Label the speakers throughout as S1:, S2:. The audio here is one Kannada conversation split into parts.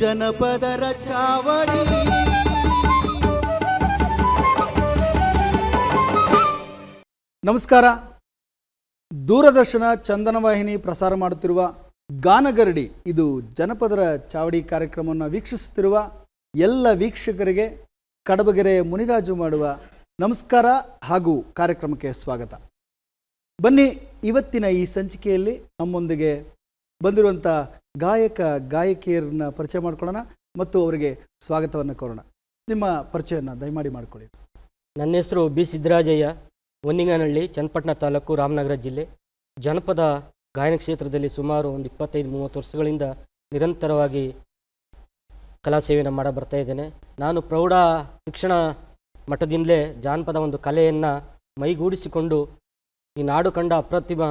S1: ಜನಪದರ ಚಾವಡಿ ನಮಸ್ಕಾರ. ದೂರದರ್ಶನ ಚಂದನ ವಾಹಿನಿ ಪ್ರಸಾರ ಮಾಡುತ್ತಿರುವ ಗಾನಗರಡಿ, ಇದು ಜನಪದರ ಚಾವಡಿ ಕಾರ್ಯಕ್ರಮವನ್ನು ವೀಕ್ಷಿಸುತ್ತಿರುವ ಎಲ್ಲ ವೀಕ್ಷಕರಿಗೆ ಕಡಬಗೆರೆ ಮುನಿರಾಜು ಮಾಡುವ ನಮಸ್ಕಾರ ಹಾಗೂ ಕಾರ್ಯಕ್ರಮಕ್ಕೆ ಸ್ವಾಗತ. ಬನ್ನಿ, ಇವತ್ತಿನ ಈ ಸಂಚಿಕೆಯಲ್ಲಿ ನಮ್ಮೊಂದಿಗೆ ಬಂದಿರುವಂಥ ಗಾಯಕ ಗಾಯಕಿಯರನ್ನ ಪರಿಚಯ ಮಾಡ್ಕೊಳ್ಳೋಣ ಮತ್ತು ಅವರಿಗೆ ಸ್ವಾಗತವನ್ನು ಕೋರೋಣ. ನಿಮ್ಮ ಪರಿಚಯನ ದಯಮಾಡಿ ಮಾಡಿಕೊಳ್ಳಿ.
S2: ನನ್ನ ಹೆಸರು ಬಿ ಸಿದ್ದರಾಜಯ್ಯ ವನ್ನಿಗನಳ್ಳಿ ಚನ್ನಪಟ್ಟಣ ತಾಲೂಕು, ರಾಮನಗರ ಜಿಲ್ಲೆ. ಜನಪದ ಗಾಯನ ಕ್ಷೇತ್ರದಲ್ಲಿ ಸುಮಾರು ಒಂದು ಇಪ್ಪತ್ತೈದು, ಮೂವತ್ತು ವರ್ಷಗಳಿಂದ ನಿರಂತರವಾಗಿ ಕಲಾ ಸೇವೆಯನ್ನು ಮಾಡ ಬರ್ತಾ ಇದ್ದೇನೆ. ನಾನು ಪ್ರೌಢ ಶಿಕ್ಷಣ ಮಠದಿಂದಲೇ ಜಾನಪದ ಒಂದು ಕಲೆಯನ್ನು ಮೈಗೂಡಿಸಿಕೊಂಡು ಈ ನಾಡು ಕಂಡ ಅಪ್ರತಿಮ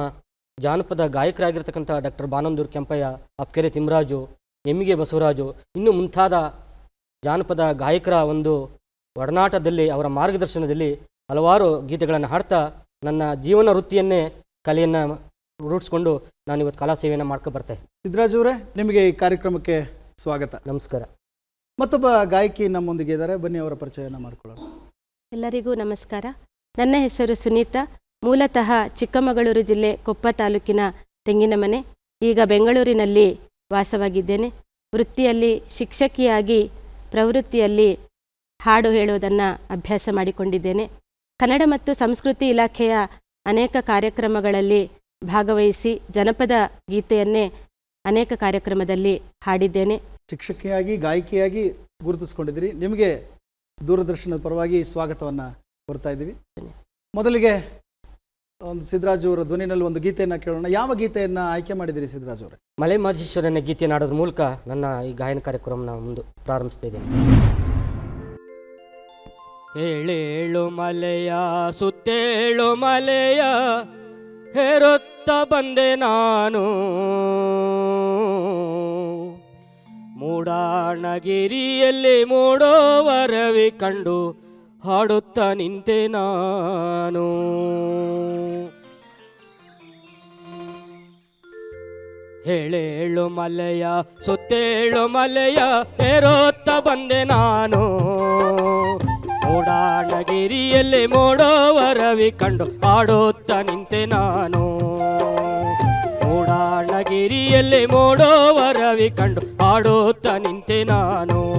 S2: ಜಾನಪದ ಗಾಯಕರಾಗಿರ್ತಕ್ಕಂಥ ಡಾಕ್ಟರ್ ಬಾನಂದೂರು ಕೆಂಪಯ್ಯ ಅಪ್ಕೆರೆ ತಿಮ್ಮರಾಜು ಎಮ್ಮಿಗೆ ಬಸವರಾಜು ಇನ್ನು ಮುಂತಾದ ಜಾನಪದ ಗಾಯಕರ ಒಂದು ಒಡನಾಟದಲ್ಲಿ ಅವರ ಮಾರ್ಗದರ್ಶನದಲ್ಲಿ ಹಲವಾರು ಗೀತೆಗಳನ್ನು ಹಾಡ್ತಾ ನನ್ನ ಜೀವನ ವೃತ್ತಿಯನ್ನೇ ಕಲೆಯನ್ನು ರೂಢಿಸ್ಕೊಂಡು ನಾನು ಇವತ್ತು ಕಲಾ ಸೇವೆಯನ್ನು ಮಾಡ್ಕೊ ಬರ್ತೇನೆ
S1: ಸಿದ್ದರಾಜು ಅವರೇ ನಿಮಗೆ ಈ ಕಾರ್ಯಕ್ರಮಕ್ಕೆ ಸ್ವಾಗತ.
S2: ನಮಸ್ಕಾರ.
S1: ಮತ್ತೊಬ್ಬ ಗಾಯಕಿ ನಮ್ಮೊಂದಿಗೆ ಇದ್ದಾರೆ. ಬನ್ನಿ ಅವರ ಪರಿಚಯನ ಮಾಡ್ಕೊಳ್ಳೋಣ.
S3: ಎಲ್ಲರಿಗೂ ನಮಸ್ಕಾರ. ನನ್ನ ಹೆಸರು ಸುನೀತಾ. ಮೂಲತಃ ಚಿಕ್ಕಮಗಳೂರು ಜಿಲ್ಲೆ ಕೊಪ್ಪ ತಾಲೂಕಿನ ತೆಂಗಿನಮನೆ. ಈಗ ಬೆಂಗಳೂರಿನಲ್ಲಿ ವಾಸವಾಗಿದ್ದೇನೆ. ವೃತ್ತಿಯಲ್ಲಿ ಶಿಕ್ಷಕಿಯಾಗಿ ಪ್ರವೃತ್ತಿಯಲ್ಲಿ ಹಾಡು ಹೇಳುವುದನ್ನು ಅಭ್ಯಾಸ ಮಾಡಿಕೊಂಡಿದ್ದೇನೆ. ಕನ್ನಡ ಮತ್ತು ಸಂಸ್ಕೃತಿ ಇಲಾಖೆಯ ಅನೇಕ ಕಾರ್ಯಕ್ರಮಗಳಲ್ಲಿ ಭಾಗವಹಿಸಿ ಜನಪದ ಗೀತೆಯನ್ನೇ ಅನೇಕ ಕಾರ್ಯಕ್ರಮದಲ್ಲಿ ಹಾಡಿದ್ದೇನೆ.
S1: ಶಿಕ್ಷಕಿಯಾಗಿ, ಗಾಯಕಿಯಾಗಿ ಗುರುತಿಸ್ಕೊಂಡಿದ್ದೀರಿ. ನಿಮಗೆ ದೂರದರ್ಶನದ ಪರವಾಗಿ ಸ್ವಾಗತವನ್ನು ಕೋರ್ತಾ ಇದ್ದೀವಿ. ಮೊದಲಿಗೆ ಒಂದು ಸಿದ್ದರಾಜು ಅವರ ಧ್ವನಿನಲ್ಲಿ ಒಂದು ಗೀತೆಯನ್ನು ಕೇಳೋಣ. ಯಾವ ಗೀತೆಯನ್ನು ಆಯ್ಕೆ ಮಾಡಿದಿರಿ ಸಿದ್ದರಾಜು ಅವರೇ
S2: ಮಲೆ ಮಹೇಶ್ವರನ ಗೀತೆ ಆಡೋದ್ರ ಮೂಲಕ ನನ್ನ ಈ ಗಾಯನ ಕಾರ್ಯಕ್ರಮನ ಮುಂದೆ ಪ್ರಾರಂಭಿಸ್ತಿದ್ದೇನೆ ಹೇಳೇಳು ಏಳೇಳು ಮಲೆಯ ಸುತ್ತೇಳು ಮಲೆಯ ಹೇರುತ್ತ ಬಂದೆ ನಾನು. ಮೂಡಾಣಗಿರಿಯಲ್ಲಿ ಮೂಡೋವರವಿ ಕಂಡು ಹಾಡುತ್ತ ನಿಂತೆ ನಾನು. ಹೇಳೇಳು ಮಲೆಯ, ಸುತ್ತೇಳು ಮಲೆಯ, ಏರೋತ್ತ ಬಂದೆ ನಾನು. ಮೂಡಾಣಗಿರಿಯಲ್ಲಿ ಮೋಡೋವರವಿ ಕಂಡು ಹಾಡುತ್ತಾ ನಿಂತೆ ನಾನು. ಮೂಡಾಣಗಿರಿಯಲ್ಲಿ ಮೋಡೋವರವಿ ಕಂಡು ಹಾಡುತ್ತಾ ನಿಂತೆ ನಾನು.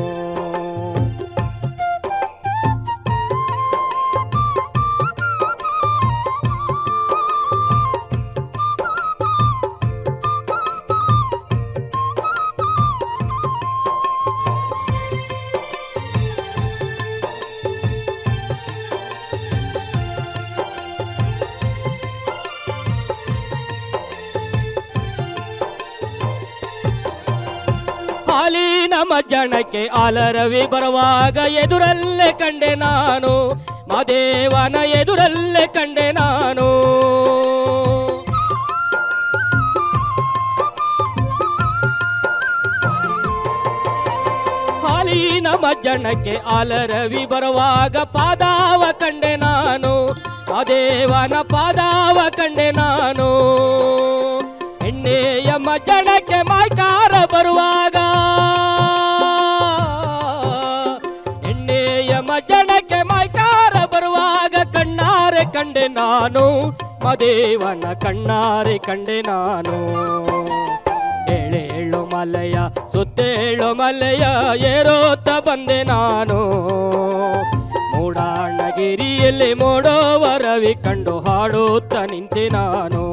S2: ಮಜ್ಜಣಕ್ಕೆ ಆಲರವಿ ಬರುವಾಗ ಎದುರಲ್ಲೇ ಕಂಡೆ ನಾನು. ಮಾದೇವನ ಎದುರಲ್ಲೇ ಕಂಡೆ ನಾನು. ಹಾಲಿನ ಮಜ್ಜಣಕ್ಕೆ ಆಲರವಿ ಬರುವಾಗ ಪಾದಾವ ಕಂಡೆ ನಾನು. ಮದೇವನ ಪಾದಾವ ಕಂಡೆ ನಾನು. ಎಣ್ಣೆಯ ಮಜ್ಜಣಕ್ಕೆ ಮಾಯ್ಕಾರ ಬರುವಾಗ ಕಂಡೆ ನಾನು ಮದೇವನ ಕಣ್ಣಾರೆ ಕಂಡೆ ನಾನು. ಏಳೇಳು ಮಲೆಯ ಸುತ್ತೇಳು ಮಲೆಯ ಏರೋತ್ತ ಬಂದೆ ನಾನು. ಮೂಡಾಣಗಿರಿಯಲ್ಲಿ ಮೋಡೋವರವಿ ಕಂಡು ಹಾಡುತ್ತ ನಿಂತೆ ನಾನು.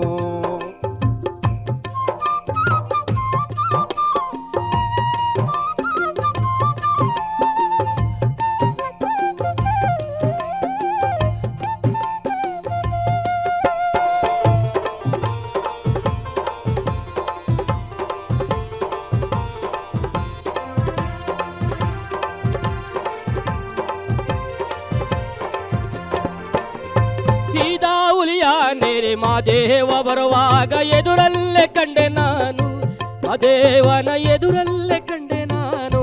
S2: ನೆರೆ ಮಾದೇವ ಬರುವಾಗ ಎದುರಲ್ಲೇ ಕಂಡೆ ನಾನು. ಮಾದೇವನ ಎದುರಲ್ಲೇ ಕಂಡೆ ನಾನು.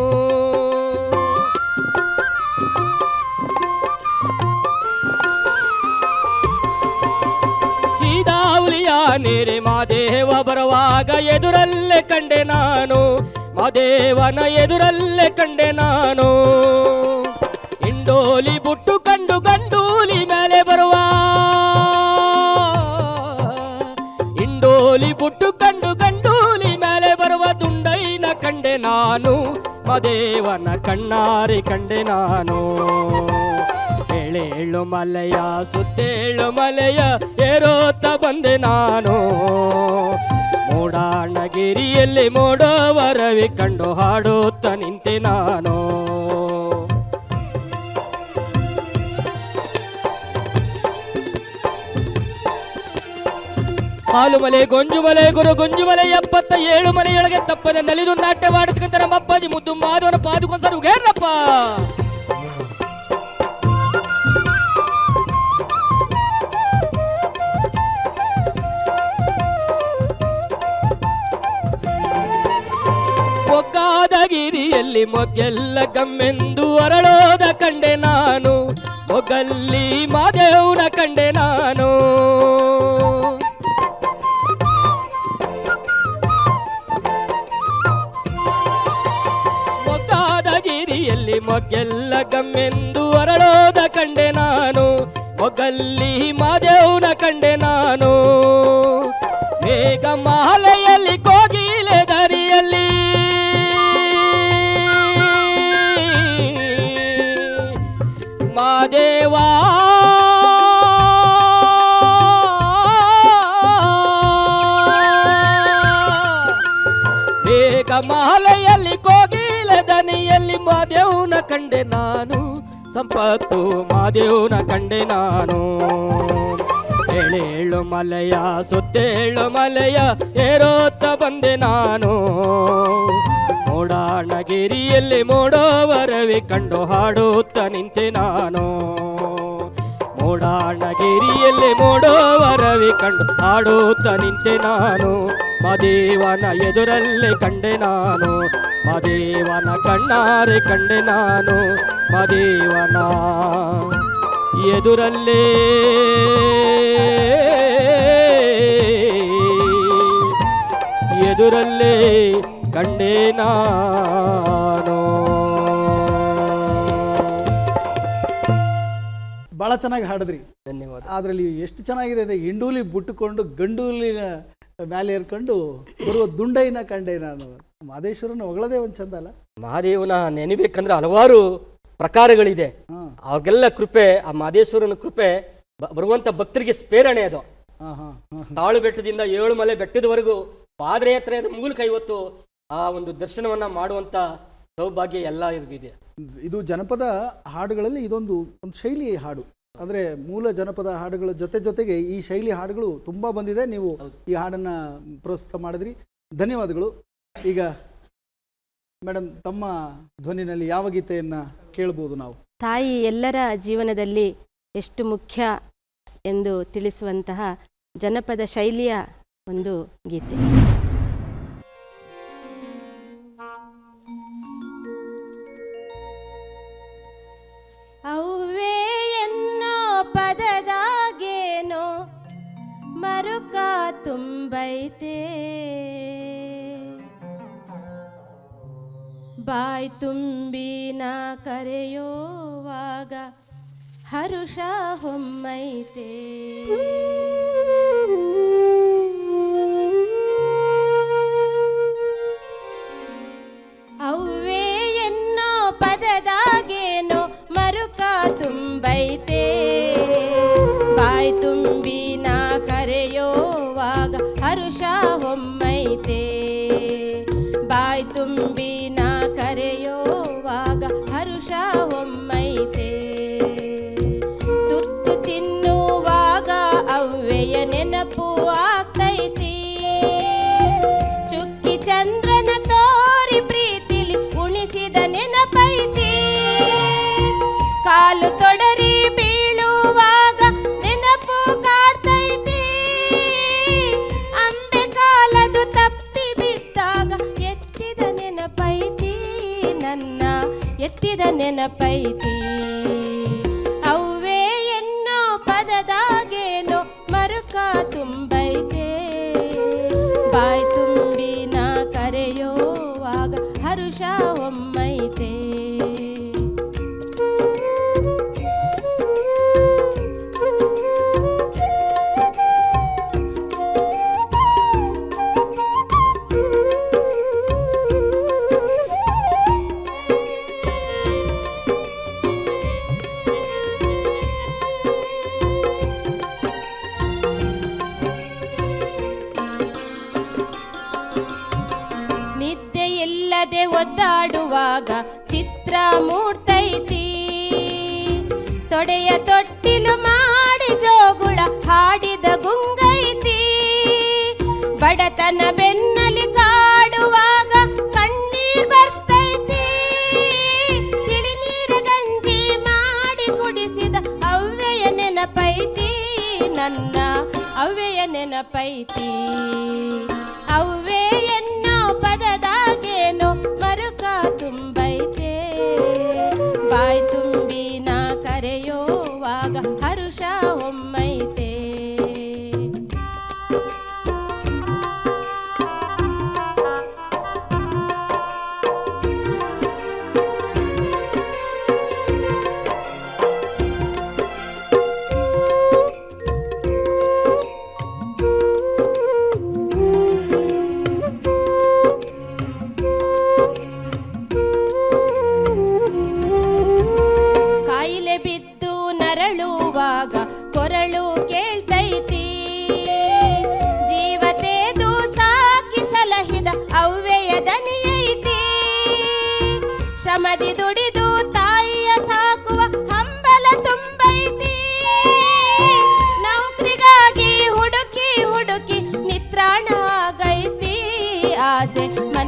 S2: ಈದಾವಲಿಯ ನೆರೆ ಮಾದೇವ ಬರುವಾಗ ಎದುರಲ್ಲೇ ಕಂಡೆ ನಾನು. ಮಾದೇವ ಮಾದೇವನ ಎದುರಲ್ಲೇ ಕಂಡೆ ನಾನು. ನಾನು ಮದೇವನ ಕಣ್ಣಾರಿ ಕಂಡೆ ನಾನು. ಹೇಳೇಳು ಮಲೆಯ, ಸುತ್ತೇಳು ಮಲೆಯ ಏರೋತ ಬಂದೆ ನಾನು. ಮೂಡಾಣಗಿರಿಯಲ್ಲಿ ಮೂಡವರವಿ ಕಂಡು ಹಾಡುತ್ತ ನಿಂತೆ ನಾನು. ಹಾಲು ಮಲೆ, ಗೊಂಜು ಮಲೆ, ಗುರು ಗೊಂಜು ಮಲೆ, ಎಪ್ಪತ್ತ ಏಳು ಮಲೆಯೊಳಗೆ ತಪ್ಪದೆ ನಲಿದು ನಾಟ್ಯವಾಡತಕ್ಕಂಥ ನಮ್ಮ ಅಪ್ಪಾಜಿ ಮುದ್ದು ಮಾಧವನ ಪಾದುಕೊಂಡ್ಸರು ಉಗೇರ್ನಪ್ಪ ಮೊಗ್ಗಾದ ಗಿರಿಯಲ್ಲಿ ಮೊಗ್ಗೆಲ್ಲ ಗಮ್ಮೆಂದು ಅರಳೋದ ಕಂಡೆ ನಾನು. ಮೊಗಲ್ಲಿ ಮಾದೇವನ ಕಂಡೆ ನಾನು. ಮೊಗ್ಗೆಲ್ಲ ಗಮ್ಮೆಂದು ಅರಳೋದ ಕಂಡೆ ನಾನು. ಮೊಗಲ್ಲಿ ಮಾದೇವನ ಕಂಡೆ ನಾನು. ಮೇಘ ಮಾಲೆಯಲ್ಲಿ ಕೋಗಿಲೆ ದರಿಯಲ್ಲಿ. ಮಾದೇವಾ ಕಂಡೆ ನಾನು, ಸಂಪತ್ತು ಮಾದೇವನ ಕಂಡೆ ನಾನು. ಏಳೇಳು ಮಲೆಯ, ಸುತ್ತೇಳು ಮಲೆಯ, ಏರೋತ್ತ ಬಂದೆ ನಾನು. ಮೋಡಾಣಗಿರಿಯಲ್ಲಿ ಮೋಡವರವಿ ಕಂಡು ಹಾಡುತ್ತ ನಿಂತೆ ನಾನು. ಮೋಡಾಣಗಿರಿಯಲ್ಲಿ ಮೋಡವರವಿ ಕಂಡು ಹಾಡುತ್ತ ನಿಂತೆ ನಾನು. ಮದೇವನ ಎದುರಲ್ಲೇ ಕಂಡೆ ನಾನು. ಮದೇವನ ಕಣ್ಣಾರೆ ಕಂಡೆ ನಾನು ಮದೇವನ ಎದುರಲ್ಲೇ. ಎದುರಲ್ಲೇ ಕಂಡೆ ನಾನು.
S1: ಭಾಳ ಚೆನ್ನಾಗಿ ಹಾಡಿದ್ರಿ.
S2: ಧನ್ಯವಾದ.
S1: ಅದರಲ್ಲಿ ಎಷ್ಟು ಚೆನ್ನಾಗಿದೆ ಅಂದರೆ ಹಿಂಡೂಲಿ ಬಿಟ್ಟುಕೊಂಡು ಗಂಡೂಲಿನ ಮೇಲೆ ಏರ್ಕೊಂಡು ಬರುವ ದುಂಡೈನ ಕಂಡೆ ನಾನು. ಮಾದೇಶ್ವರನ ಹೊಗಳದೇ ಒಂದು ಚಂದ ಅಲ್ಲ?
S2: ಮಹಾದೇವನ ನೆನಿಬೇಕಂದ್ರೆ ಹಲವಾರು ಪ್ರಕಾರಗಳಿದೆ. ಅವ್ರಿಗೆಲ್ಲ ಕೃಪೆ ಆ ಮಹದೇಶ್ವರನ ಕೃಪೆ ಬರುವಂತ ಭಕ್ತರಿಗೆ ಸ್ಪೇರಣೆ ಅದು.
S1: ಹಾಂ ಹಾಂ ಹಾಂ
S2: ತಾಳು ಬೆಟ್ಟದಿಂದ ಏಳು ಮಲೆ ಬೆಟ್ಟದವರೆಗೂ ಪಾದಯಾತ್ರೆಯ ಮೂಲಕ ಇವತ್ತು ಆ ಒಂದು ದರ್ಶನವನ್ನ ಮಾಡುವಂತ ಸೌಭಾಗ್ಯ ಎಲ್ಲ ಇದೆ.
S1: ಇದು ಜನಪದ ಹಾಡುಗಳಲ್ಲಿ ಇದೊಂದು ಒಂದು ಶೈಲಿ ಹಾಡು. ಅಂದ್ರೆ ಮೂಲ ಜನಪದ ಹಾಡುಗಳ ಜೊತೆ ಜೊತೆಗೆ ಈ ಶೈಲಿ ಹಾಡುಗಳು ತುಂಬಾ ಬಂದಿದೆ. ನೀವು ಈ ಹಾಡನ್ನ ಪ್ರಸ್ತುತ ಮಾಡಿದ್ರಿ. ಧನ್ಯವಾದಗಳು. ಈಗ ಮೇಡಮ್ ತಮ್ಮ ಧ್ವನಿನಲ್ಲಿ ಯಾವ ಗೀತೆಯನ್ನು ಕೇಳಬಹುದು ನಾವು?
S3: ತಾಯಿ ಎಲ್ಲರ ಜೀವನದಲ್ಲಿ ಎಷ್ಟು ಮುಖ್ಯ ಎಂದು ತಿಳಿಸುವಂತಹ ಜನಪದ ಶೈಲಿಯ ಒಂದು ಗೀತೆ. ಅವ್ವೇ ಎನ್ನೋ ಪದದಾಗೇನೋ ಮರುಕ ತುಂಬೈತೆ. ಬಾಯ್ ತುಂಬಿನ ಕರೆಯೋವಾಗ ಹರುಷ ಹೊಮ್ಮೈತೆ. ಅವ್ವೇ ಎನ್ನೋ ಪದದಾಗೇನೋ ಮರುಕ ತುಂಬೈತೆ.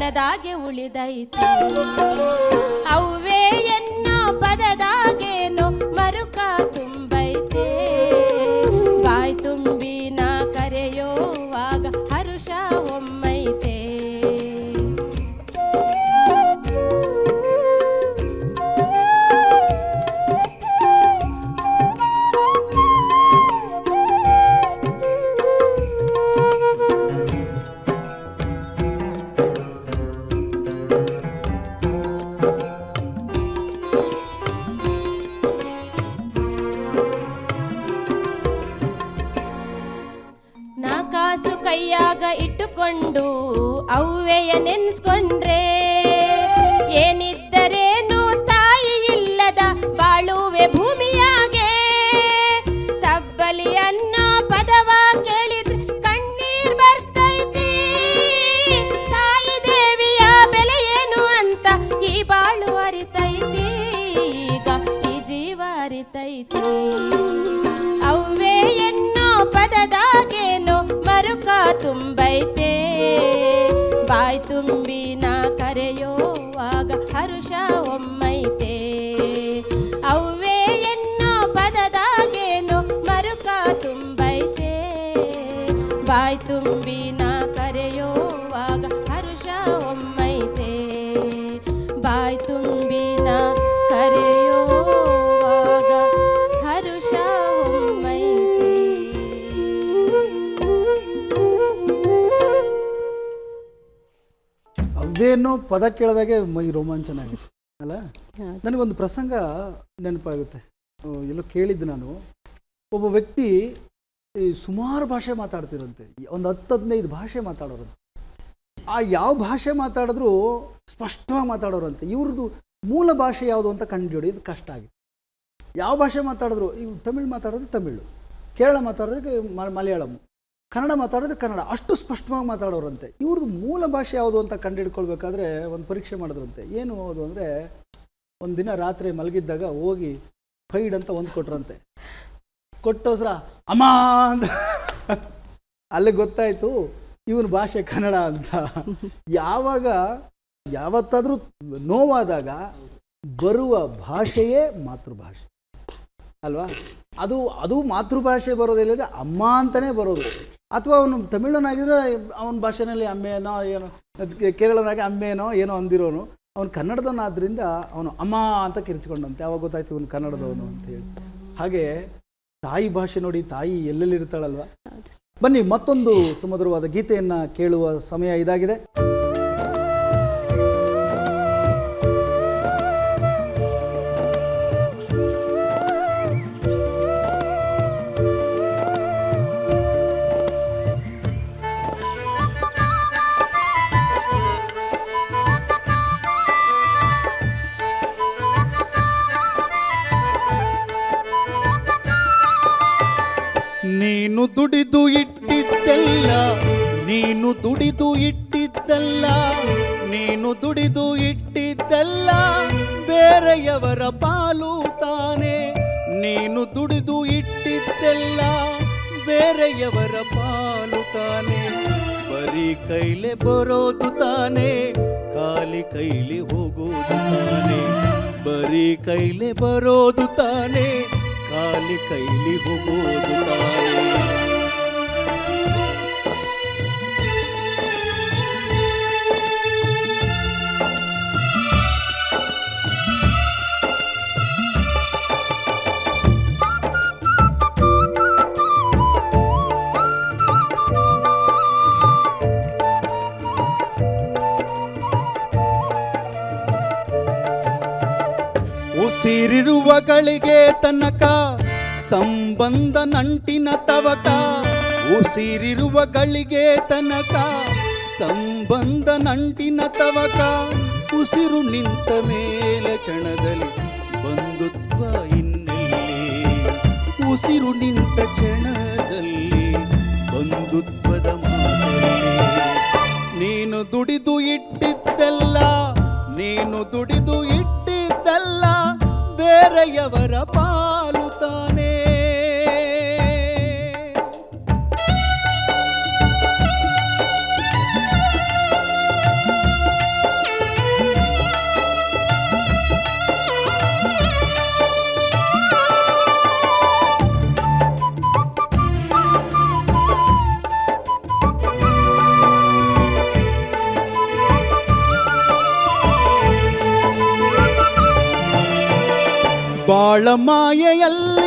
S3: ಮನದಾಗೆ ಉಳಿದೈತಿ. ಅವ್ವೇ ಎನ್ನ ಪದದಾಗೇನೋ ಕೈಯಾಗ ಇಟ್ಟುಕೊಂಡು ಅವ್ವೆಯ ನೆನ್ಸ್ಕೊಂಡ್ರೆ ಏನಿದ್ದರೇನು ತುಂಬಿ ನಾ ಕರೆಯೋವಾಗ ಹರುಷ ಒಮ್ಮೈತೆ ಬಾಯ್ ತುಂಬಿನ ಕರೆಯೋವಾಗ ಹರುಷ ಒಮ್ಮೈತೆ
S1: ಅವೇನೋ ಪದ ಕೇಳಿದಾಗೆ ಮೈ ರೋಮಾಂಚನ ಆಗುತ್ತೆ ಅಲ್ಲ? ನನಗೊಂದು ಪ್ರಸಂಗ ನೆನಪಾಗುತ್ತೆ. ಎಲ್ಲೋ ಕೇಳಿದ್ದು ನಾನು. ಒಬ್ಬ ವ್ಯಕ್ತಿ ಈ ಸುಮಾರು ಭಾಷೆ ಮಾತಾಡ್ತಿರಂತೆ. ಒಂದು ಹತ್ತು ಹದಿನೈದು ಭಾಷೆ ಮಾತಾಡೋರಂತೆ. ಆ ಯಾವ ಭಾಷೆ ಮಾತಾಡಿದ್ರು ಸ್ಪಷ್ಟವಾಗಿ ಮಾತಾಡೋರಂತೆ. ಇವ್ರದ್ದು ಮೂಲ ಭಾಷೆ ಯಾವುದು ಅಂತ ಕಂಡುಹಿಡಿಯೋದು ಕಷ್ಟ ಆಗಿತ್ತು ಯಾವ ಭಾಷೆ ಮಾತಾಡಿದ್ರು ಇವು ತಮಿಳು ಮಾತಾಡೋದು ತಮಿಳು, ಕೇರಳ ಮಾತಾಡೋದಕ್ಕೆ ಮಲಯಾಳಂ, ಕನ್ನಡ ಮಾತಾಡೋದು ಕನ್ನಡ, ಅಷ್ಟು ಸ್ಪಷ್ಟವಾಗಿ ಮಾತಾಡೋರಂತೆ. ಇವ್ರದ್ದು ಮೂಲ ಭಾಷೆ ಯಾವುದು ಅಂತ ಕಂಡುಹಿಡ್ಕೊಳ್ಬೇಕಾದ್ರೆ ಒಂದು ಪರೀಕ್ಷೆ ಮಾಡಿದ್ರಂತೆ. ಏನು ಅದು ಅಂದರೆ ಒಂದು ದಿನ ರಾತ್ರಿ ಮಲಗಿದ್ದಾಗ ಹೋಗಿ ಫೈಡ್ ಅಂತ ಒಂದು ಕೊಟ್ರಂತೆ ಕೊಟ್ಟೋಸ್ರ ಅಮ್ಮ ಅಂತ. ಅಲ್ಲಿ ಗೊತ್ತಾಯ್ತು, ಇವನ ಭಾಷೆ ಕನ್ನಡ ಅಂತ. ಯಾವಾಗ, ಯಾವತ್ತಾದರೂ ನೋವಾದಾಗ ಬರುವ ಭಾಷೆಯೇ ಮಾತೃಭಾಷೆ. ಅಲ್ವಾ? ಅದು ಅದು ಮಾತೃಭಾಷೆ ಬರೋದಿಲ್ಲದೆ ಅಮ್ಮ ಅಂತಲೇ ಬರೋದು. ಅಥವಾ ಅವನು ತಮಿಳನಾಗಿದ್ರೆ ಅವನ ಭಾಷೆನಲ್ಲಿ ಅಮ್ಮೇನೋ, ಏನೋ ಕೇರಳನಾಗಿ ಅಮ್ಮೇನೋ, ಏನೋ ಅಂದಿರೋನು. ಅವನು ಕನ್ನಡದವನಾದ್ರಿಂದ ಅವನು ಅಮ್ಮ ಅಂತ ಕಿರಿಚಿಕೊಂಡಂತೆ. ಅವಾಗ ಗೊತ್ತಾಯ್ತು ಇವನು ಕನ್ನಡದವನು ಅಂತ ಹೇಳಿ. ಹಾಗೆ ತಾಯಿ ಭಾಷೆ ನೋಡಿ ತಾಯಿ ಎಲ್ಲೆಲ್ಲಿ ಇರ್ತಾಳಲ್ವಾ? ಬನ್ನಿ ಮತ್ತೊಂದು ಸುಮಧುರವಾದ ಗೀತೆಯನ್ನು ಕೇಳುವ ಸಮಯ ಇದಾಗಿದೆ. ಖಾಲಿ ಕೈಲಿ ಹೋಗೋದು ತಾನೆ ಉಸಿರಿರುವ ಗಳಿಗೆ ತನಕ ಸಂಬಂಧ ನಂಟಿನ ತವಕ. ಉಸಿರಿರುವಗಳಿಗೆ ತನಕ ಸಂಬಂಧ ನಂಟಿನ ತವಕ. ಉಸಿರು ನಿಂತ ಮೇಲೆ ಕ್ಷಣದಲ್ಲಿ ಬಂಧುತ್ವ ಇನ್ನೆಲ್ಲಿ ಉಸಿರು ನಿಂತ ಕ್ಷಣದಲ್ಲಿ மாயையல்ல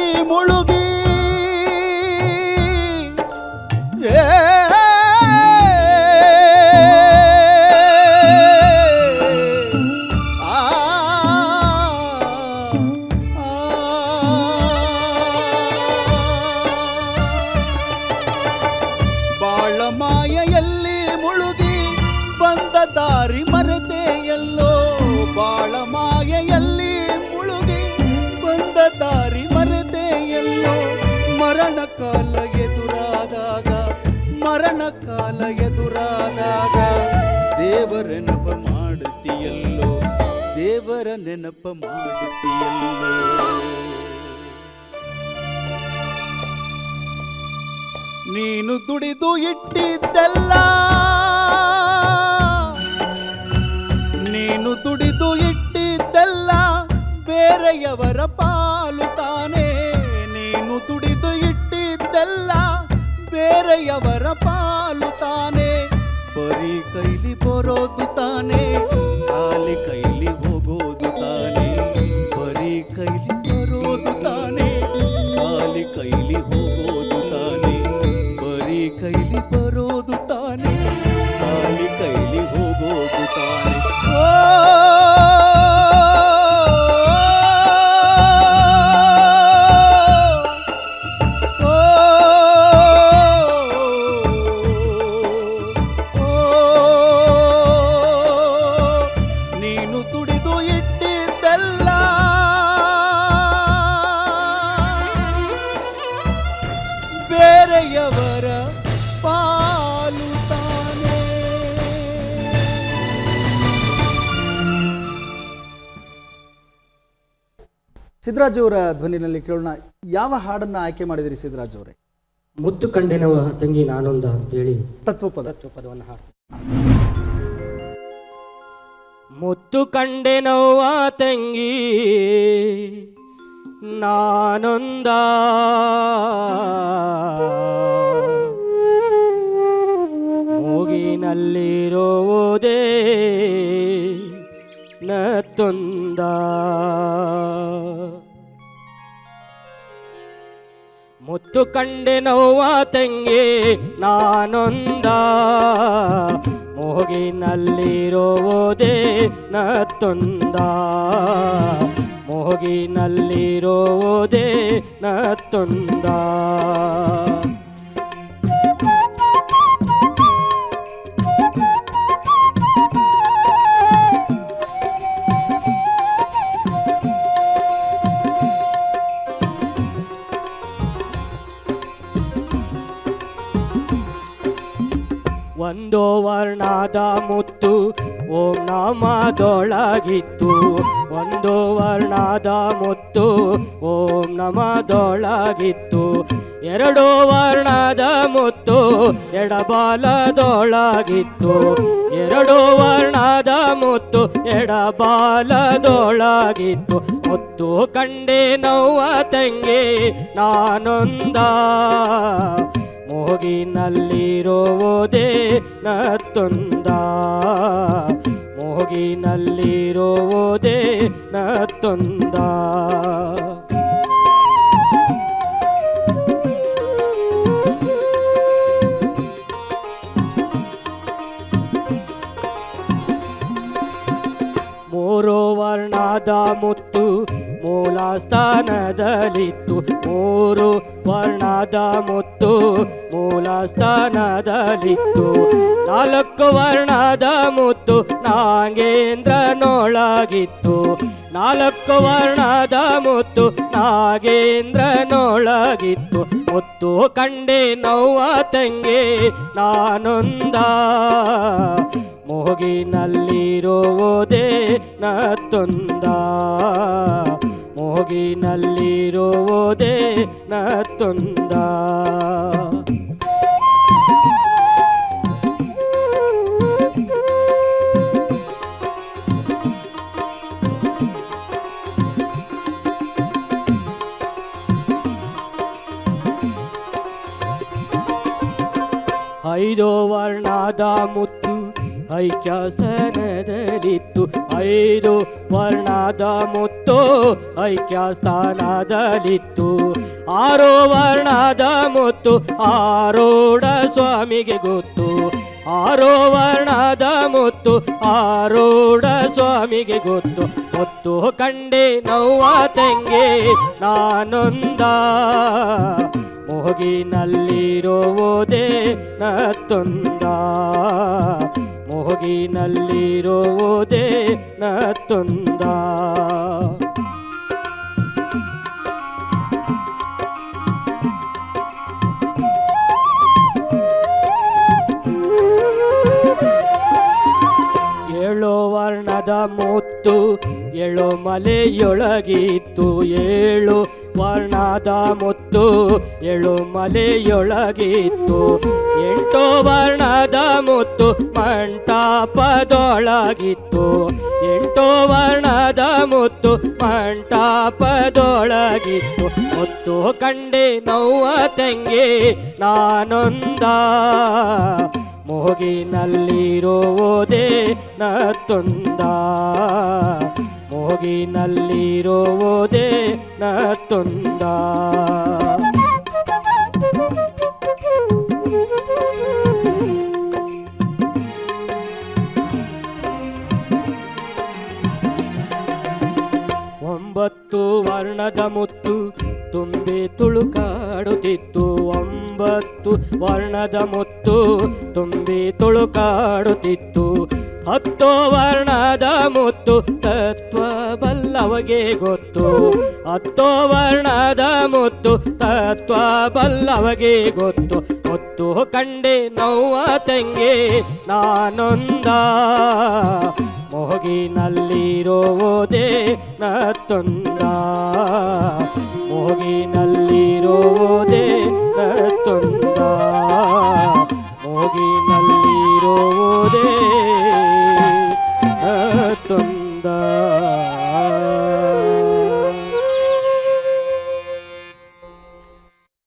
S1: ನೀನು ದುಡಿದು ಇಟ್ಟಿದ್ದೆಲ್ಲ ಬೇರೆಯವರ ಪಾಲು ತಾನೇ. ನೀನು ದುಡಿದು ಇಟ್ಟಿದ್ದೆಲ್ಲ ಬೇರೆಯವರ ಪಾಲು ತಾನೇ. ಬರೀ ಕೈಲಿ ಬರೋದು ತಾನೇ, ಕೈಲಿ ಹೋಗೋದು
S4: ಸಿದ್ದರಾಜ್ ಅವರ ಧ್ವನಿನಲ್ಲಿ ಕೇಳೋಣ. ಯಾವ ಹಾಡನ್ನ ಆಯ್ಕೆ ಮಾಡಿದಿರಿ ಸಿದ್ದರಾಜ್ ಅವರೇ?
S2: ಮುತ್ತು ಕಂಡೆನವ ತಂಗಿ ನಾನೊಂದ ಅಂತೇಳಿ
S4: ತತ್ವಪದ.
S2: ತತ್ವಪದವನ್ನು ಹಾಡ್ತೀನಿ ಮುತ್ತು ಕಂಡೆನವ್ವ ತಂಗಿ ನಾನೊಂದ. ಮೂಗಿನಲ್ಲಿರೋದೇ ನತ್ತೊಂದ. ಮುತ್ತು ಕಂಡೆ ನೋವ ತಂಗಿ ನಾನೊಂದ. ಮೂಗಿನಲ್ಲಿರೋದೇ ನತ್ತೊಂದ. ನ ನತ್ತೊಂದ. ಒಂದು ವರ್ಣದ ಮುತ್ತು ಓಂ ನಮದೊಳಗಿತ್ತು. ಒಂದು ವರ್ಣದ ಮುತ್ತು ಓಂ ನಮದೊಳಗಿತ್ತು. ಎರಡು ವರ್ಣದ ಮುತ್ತು ಎಡಬಾಲದೊಳಗಿತ್ತು. ಎರಡು ವರ್ಣದ ಮುತ್ತು ಎಡಬಾಲದೊಳಗಿತ್ತು. ಮುತ್ತು ಕಂಡೆ ನೋವ ತಂಗಿ ನಾನೊಂದ. ಮೂಗಿನಲ್ಲಿರುವುದೇ ನತ್ತೊಂದ. ಮೂಗಿನಲ್ಲಿರುವುದೇ ನತ್ತೊಂದ. ಮೂರು ವರ್ಣದ ಮುತ್ತು ಮೂಲ ಸ್ಥಾನದಲ್ಲಿತ್ತು ಮೂರು ವರ್ಣದ ಮುತ್ತು ಮೂಲ ಸ್ಥಾನದಲ್ಲಿತ್ತು ನಾಲ್ಕು ವರ್ಣದ ಮುತ್ತು ನಾಗೇಂದ್ರನೊಳಗಿತ್ತು. ನಾಲ್ಕು ವರ್ಣದ ಮುತ್ತು ನಾಗೇಂದ್ರನೊಳಗಿತ್ತು. ಮುತ್ತು ಕಂಡೆ ನೋವ ತಂಗೆ ನಾನೊಂದ. ಮೂಗಿನಲ್ಲಿರುವುದೇ ನತ್ತೊಂದ. ಮೂಗಿನಲ್ಲಿರುವುದೇ ನತ್ತೊಂದ. ಐದು ವರ್ಣದ ಮುತ್ತು ಐಕ್ಯಸ್ಥಾನದಲ್ಲಿತ್ತು. ಐದು ವರ್ಣದ ಮುತ್ತು ಐಕ್ಯಸ್ಥಾನದಲ್ಲಿತ್ತು. ಆರು ವರ್ಣದ ಮುತ್ತು ಆರೋಢ ಸ್ವಾಮಿಗೆ ಗೊತ್ತು. ಆರೋ ವರ್ಣದ ಮುತ್ತು ಆರೋಢ ಸ್ವಾಮಿಗೆ ಗೊತ್ತು. ಮುತ್ತು ಕಂಡೆ ನೋವ ತೆಂಗೆ ನಾನೊಂದ. ಮೂಗಿನಲ್ಲಿರುವುದೇ ನತ್ತೊಂದ. ಮೂಗಿನಲ್ಲಿರುವುದೇ ನ ಏಳು ವರ್ಣದ ಮುತ್ತು ಏಳು ಮಲೆಯೊಳಗಿತ್ತು ಏಳು ವರ್ಣದ ಮುತ್ತು ಏಳು ಮಲೆಯೊಳಗಿತ್ತು. ಎಂಟು ವರ್ಣದ ಮುತ್ತು ಮಂಟಪದೊಳಗಿತ್ತು. ಎಂಟು ವರ್ಣದ ಮುತ್ತು ಮಂಟಪದೊಳಗಿತ್ತು. ಮುತ್ತು ಕಂಡೆ ನೋವ ತಂಗಿ ನಾನೊಂದ. ಮೂಗಿನಲ್ಲಿರುವುದೇ ನತ್ತೊಂದ. ಮೂಗಿನಲ್ಲಿರುವುದೇ ತೊಂದ. ಒಂಬತ್ತು ವರ್ಣದ ಮುತ್ತು ತುಂಬಿ ತುಳುಕಾಡುತ್ತಿತ್ತು. ಒಂಬತ್ತು ವರ್ಣದ ಮುತ್ತು ತುಂಬಿ ತುಳುಕಾಡುತ್ತಿತ್ತು. ಹತ್ತು ವರ್ಣದ ಮುತ್ತು ತತ್ವ ಬಲ್ಲವಗೆ ಗೊತ್ತು. ಹತ್ತು ವರ್ಣದ ಮುತ್ತು ತತ್ವ ಬಲ್ಲವಗೆ ಗೊತ್ತು. ಹೊತ್ತು ಕಂಡೆ ನೋವ ತಂಗೆ ನಾನೊಂದ. ಮೂಗಿನಲ್ಲಿರುವುದೇ ನತ್ತೊಂದ. ಮೂಗಿನಲ್ಲಿರುವುದೇ ನತ್ತೊಂದ. ಮೂಗಿನಲ್ಲಿರುವುದೇ ನತ್ತೊಂದ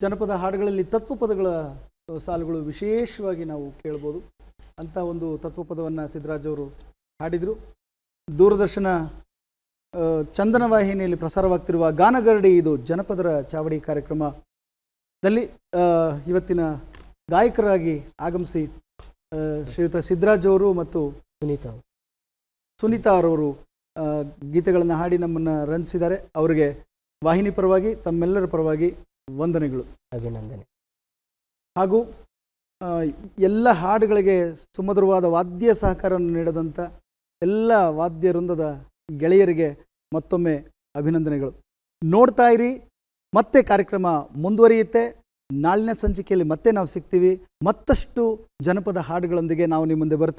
S1: ಜನಪದ ಹಾಡುಗಳಲ್ಲಿ ತತ್ವಪದಗಳ ಸಾಲುಗಳು ವಿಶೇಷವಾಗಿ ನಾವು ಕೇಳ್ಬೋದು. ಅಂತ ಒಂದು ತತ್ವಪದವನ್ನು ಸಿದ್ದರಾಜ್ ಅವರು ಹಾಡಿದರು. ದೂರದರ್ಶನ ಚಂದನ ವಾಹಿನಿಯಲ್ಲಿ ಪ್ರಸಾರವಾಗ್ತಿರುವ ಗಾನಗರಡಿ ಇದು ಜನಪದರ ಚಾವಡಿ ಕಾರ್ಯಕ್ರಮದಲ್ಲಿ ಇವತ್ತಿನ ಗಾಯಕರಾಗಿ ಆಗಮಿಸಿ ಶ್ರೀಯುತ ಸಿದ್ದರಾಜ್ ಅವರು ಮತ್ತು
S2: ಸುನೀತಾ
S1: ಸುನೀತಾ ಅವರವರು ಗೀತೆಗಳನ್ನು ಹಾಡಿ ನಮ್ಮನ್ನು ರಂಜಿಸಿದ್ದಾರೆ. ಅವರಿಗೆ ವಾಹಿನಿ ಪರವಾಗಿ ತಮ್ಮೆಲ್ಲರ ಪರವಾಗಿ ವಂದನೆಗಳು.
S2: ಅಭಿನಂದನೆ.
S1: ಹಾಗೂ ಎಲ್ಲ ಹಾಡುಗಳಿಗೆ ಸುಮಧುರವಾದ ವಾದ್ಯ ಸಹಕಾರವನ್ನು ನೀಡದಂಥ ಎಲ್ಲ ವಾದ್ಯ ವೃಂದದ ಗೆಳೆಯರಿಗೆ ಮತ್ತೊಮ್ಮೆ ಅಭಿನಂದನೆಗಳು. ನೋಡ್ತಾ ಇರಿ ಮತ್ತೆ ಕಾರ್ಯಕ್ರಮ ಮುಂದುವರಿಯುತ್ತೆ. ನಾಳಿನ ಸಂಚಿಕೆಯಲ್ಲಿ ಮತ್ತೆ ನಾವು ಸಿಗ್ತೀವಿ. ಮತ್ತಷ್ಟು ಜನಪದ ಹಾಡುಗಳೊಂದಿಗೆ ನಾವು ನಿಮ್ಮ ಮುಂದೆ ಬರ್ತೀವಿ